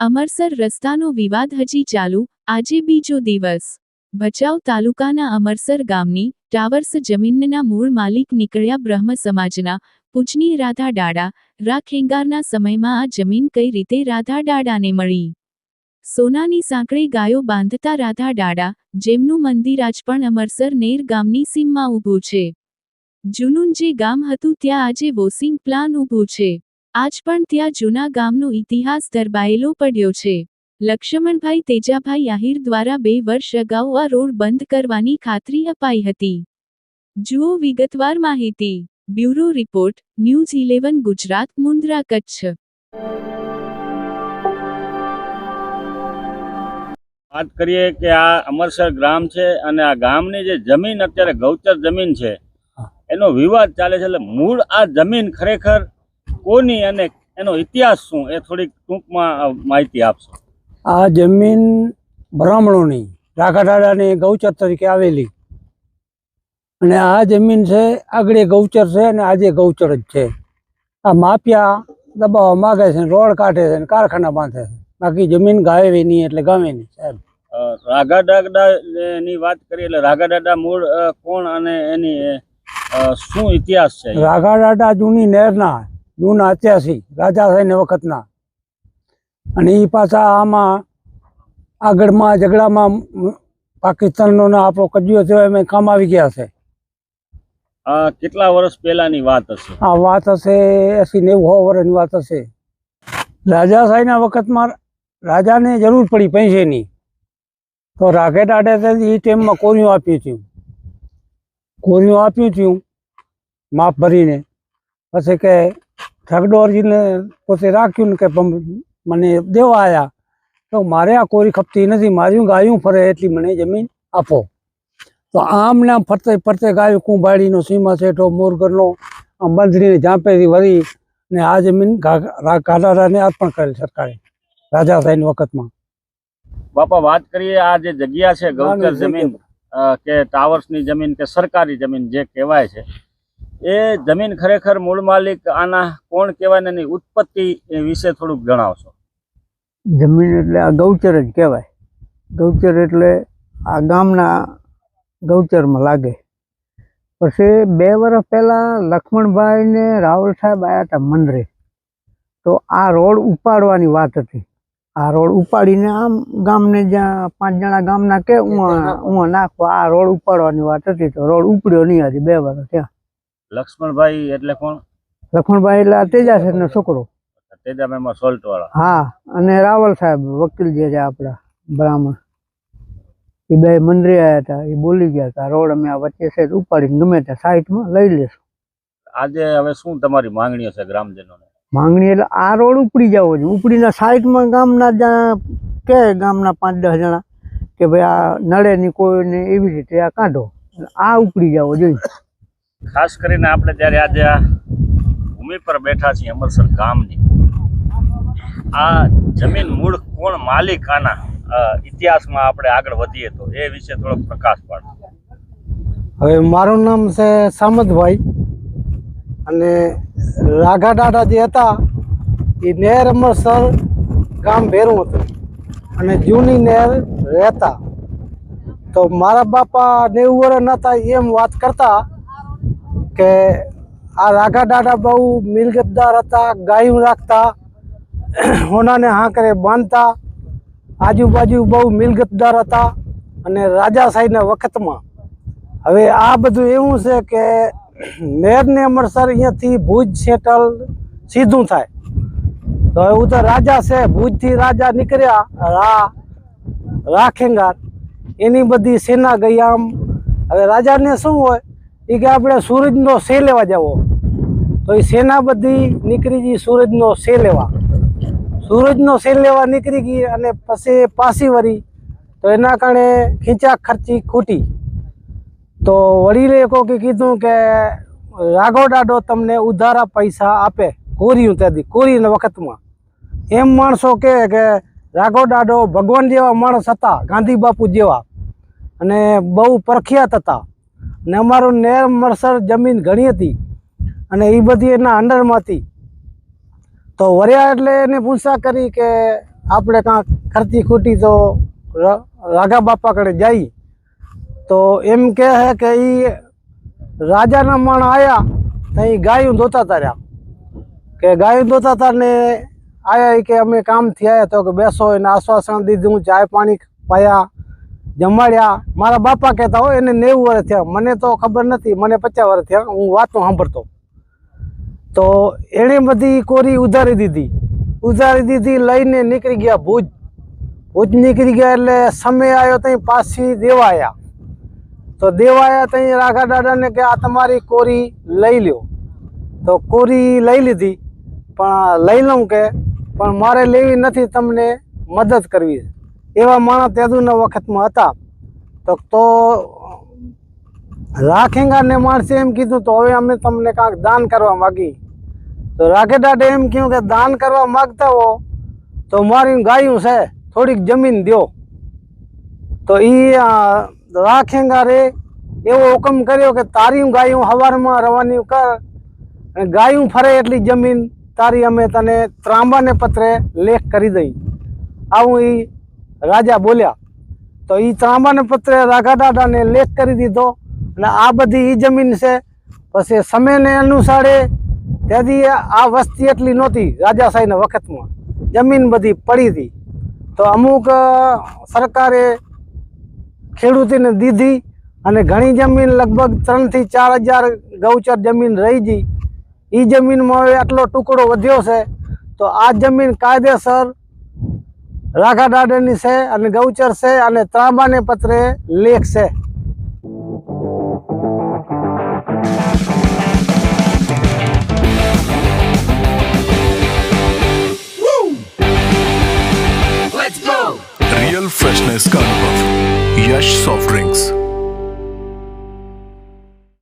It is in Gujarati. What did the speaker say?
અમરસર રસ્તાનો વિવાદ હજી ચાલુ. આજે બીજો દિવસ. ભચાઉ તાલુકાના અમરસર ગામની ટાવર્સ જમીનના મૂળ માલિક નીકળ્યા બ્રહ્મ સમાજના પૂજની રાધા ડાડા રા ખેંગારના સમયમાં આ જમીન કઈ રીતે રાધા ડાડાને મળી? સોનાની સાંકળે ગાયો બાંધતા રાધા ડાડા, જેમનું મંદિર આજ પણ અમરસર નેર ગામની સીમમાં ઊભું છે. જૂનું જે ગામ હતું ત્યાં આજે વોસિંગ પ્લાન ઊભું છે. આજ પણ ત્યાં જૂના ગામનો ઇતિહાસ દરબાયેલો પડ્યો છે. લક્ષ્મણભાઈ તેજાભાઈ આહિર દ્વારા બે વર્ષ અગાઉ આ રોડ બંધ કરવાની ખાતરી અપાઈ હતી. જુઓ વિગતવાર માહિતી. Bureau report, news eleven Gujarat, Mundra, Kutch. વાત કરીએ કે આ અમરસર ગ્રામ છે અને આ ગામની જે જમીન અત્યારે ગૌચર જમીન છે એનો વિવાદ ચાલે છે એટલે મૂળ આ જમીન ખરેખર કોની અને એનો ઇતિહાસ શું એ થોડીક ટૂંકમાં માહિતી આપશો. આ જમીન બ્રાહ્મણોની રાઘાડાડાની ગૌચર તરીકે આવેલી. અને આ જમીન છે આગળ ગૌચર છે અને આજે ગૌચર જ છે. આ માફિયા દબાવવા માગે છે રોડ કાઢે છે કારખાના બાંધે છે. બાકી જમીન ગાયવી નહીં એટલે ગામે નહીં રાઘા દાદા ની વાત કરીએ એટલે રાઘા દાદા મૂળ કોણ અને એની શું ઇતિહાસ છે? રાઘાડાડા જૂની નહેરના જૂના અત્યાસી રાજા થઈને વખતના. અને એ પાછા આમાં આગળમાં ઝઘડામાં પાકિસ્તાનનો આપણો કજિયો થયો એમ કામ આવી ગયા છે. આ કેટલા વર્ષ પહેલાની વાત હશે? આ વાત હશે એસી નેવું સો વર્ષની વાત હશે. રાજા સાહેબના વખતમાં રાજાને જરૂર પડી પૈસેની. તો રાકેટ આડે એ ટાઈમમાં કોરિયું આપ્યું થયું. કોરિયું આપ્યું થયું, માપ ભરીને. પછી કે ઠગડોરજીને પોતે રાખ્યું ને કે મને દેવા આવ્યા તો મારે આ કોરી ખપતી નથી મારી ગાયું ફરે એટલી મને જમીન આપો. તો આમ ને આમ ફરતે ફરતે ગાયું કુંભાડીનો સીમા સેઠો મોરગરનો આમ બંધડીને ઝાંપેથી વળી ને આ જમીન ગાડારાને અર્પણ કરેલ સરકારે, રાજા સાહેબની વખતમાં. બાપા વાત કરીએ આ જે જગ્યા છે ગૌચર જમીન કે ટાવર્સની જમીન કે સરકારી જમીન જે કહેવાય છે એ જમીન ખરેખર મૂળ માલિક આના કોણ કહેવાય એની ઉત્પત્તિ વિશે થોડુંક જણાવશો. જમીન એટલે આ ગૌચર જ કહેવાય. ગૌચર એટલે આ ગામના ગૌચરમાં લાગે. પછી બે વર્ષ પહેલાં લક્ષ્મણભાઈ ને રાહુલ સાહેબ આવ્યા હતા મંદરે. તો આ રોડ ઉપાડવાની વાત હતી. આ રોડ ઉપાડીને આમ ગામને જ્યાં પાંચ જણા ગામના કે હું. નાખવા આ રોડ ઉપાડવાની વાત હતી તો રોડ ઉપડ્યો નહીં હતી બે વર્ષ ત્યાં લક્ષ્મણભાઈ એટલે કોણ? લક્ષ્મણભાઈ એટલે આ સાહેબ નો છોકરો. તેજાભાઈમાં સોલ્ટ વાળા. હા અને રાવલ સાહેબ વકીલ જે છે આપણા બ્રાહ્મણ. એ બે મંદિરે આવ્યા હતા એ બોલી ગયા હતા રોડ અમે આ વચ્ચે છે ઉપાડીને ગમે ત્યાં સાઈડમાં લઈ લેશું. આજે હવે શું તમારી માંગણીઓ છે ગ્રામજનોને? માંગણી એટલે આ રોડ ઉપડી જવો જોઈએ. ઉપડીના સાઈડમાં ગામના કે ગામના પાંચ દસ જણા કે ભાઈ આ નડે નહીં કોઈને એવી રીતે આ કાઢો. આ ઉપડી જવો જોઈએ. ખાસ કરીને આપણે જ્યારે આજે આ ભૂમિ પર બેઠા છીએ અમરસર ગામની આ જમીન મૂળ કોણ માલિક આના ઇતિહાસમાં આપણે આગળ વધીએ તો એ વિશે થોડોક પ્રકાશ પાડો. હવે મારું નામ છે સામતભાઈ. અને રાઘા દાદા જે હતા, એ નહેર અમરસર ગામ ભેરું હતું. અને જૂની નહેર રહેતા. તો મારા બાપા નેવું વર્ષ નતા એમ વાત કરતા કે આ રાઘા દાદા બહુ મિલગતદાર હતા, ગાયું રાખતા, હોનાને હાંકરે બાંધતા, આજુબાજુ બહુ મિલગતદાર હતા અને રાજા સાહેબના વખતમાં. હવે આ બધું એવું છે કે નહેરને અમરસર અહીંયાથી ભુજ સેટલ સીધું થાય. તો એવું તો રાજા છે, ભુજથી રાજા નીકળ્યા, રા રાખેંગાર. એની બધી સેના ગઈ આમ. હવે રાજાને શું હોય? એ કે આપણે સૂરજનો સે લેવા જવો. તો એ સેના બધી નીકળી ગઈ સૂરજનો સે લેવા. સૂરજનો સે લેવા નીકળી ગઈ અને પછી પાછી વળી તો એના કારણે ખીચા ખર્ચી ખૂટી. તો વડીલે કોકે કીધું કે રાઘોડાડો તમને ઉધારા પૈસા આપે કોરિયું ત્યાંથી કોરીને વખતમાં. એમ માણસો કહે કે રાઘોડાડો ભગવાન જેવા માણસ હતા, ગાંધી બાપુ જેવા અને બહુ પ્રખ્યાત હતા ને અમારું નેર મરસર જમીન ઘણી હતી અને એ બધી એના અંડરમાં હતી તો વર્યા એટલે એને પૂછા કરી કે, આપણે કાંક ખર્ચી ખૂટી તો રાઘા બાપા કડે જઈ તો એમ કહે છે કે એ રાજાના માણ આવ્યા ત્યાં ગાયું ધોતા તાર્યા. કે ગાયું ધોતા હતા ને આવ્યા કે અમે કામથી આવ્યા તો કે બેસો એને આશ્વાસન દીધું, ચાય પાણી પાયા, જમાડ્યા. મારા બાપા કહેતા હોય એને નેવું વર્ષ થયા. મને તો ખબર નથી, મને પચાસ વર્ષ થયા. હું વાતો સાંભળતો. તો એણે બધી કોરી ઉધારી દીધી. ઉધારી દીધી, લઈને નીકળી ગયા ભુજ. ભુજ નીકળી ગયા એટલે સમય આવ્યો ત્યાં પાછી દેવા આવ્યા તો દેવાયા ત્યાં રાઘા દાદાને કે આ તમારી કોરી લઈ લ્યો. તો કોરી લઈ લીધી, પણ લઈ લઉં કે, પણ મારે લેવી નથી તમને મદદ કરવી એવા માણસ તેદુના વખતમાં હતા. તો તો રાખેંગાને માણસે એમ કીધું, તો હવે અમે તમને કાંઈક દાન કરવા માગી તો રાખે દાદા એમ કહ્યું કે, દાન કરવા માગતા હો, તો મારી ગાયું છે, થોડીક જમીન દ્યો. તો એ રાખેંગારે એવો હુકમ કર્યો કે તારી ગાયું હવારમાં રવાની કર અને ગાયું ફરે એટલી જમીન, તારી અમે તને ત્રાંબાને પત્રે લેખ કરી દઈ. આવું એ રાજા બોલ્યા. તો એ ત્રાંબાને પત્રે રાઘા દાદાને લેખ કરી દીધો અને આ બધી એ જમીન છે, પછી સમયને અનુસારે ત્યાંથી આ વસ્તી એટલી નહોતી રાજાશાહીના વખતમાં. જમીન બધી પડી હતી. તો અમુક સરકારે ખેડૂતોને દીધી અને ઘણી જમીન લગભગ ત્રણથી ચાર હજાર ગૌચર જમીન રહી ગઈ. એ જમીનમાં હવે આટલો ટુકડો વધ્યો છે. તો આ જમીન કાયદેસર રાઘા ગાર્ડનની છે અને ગૌચર છે અને ત્રાંબાને પત્રે લેખ છે. Real freshness fresh soft drinks.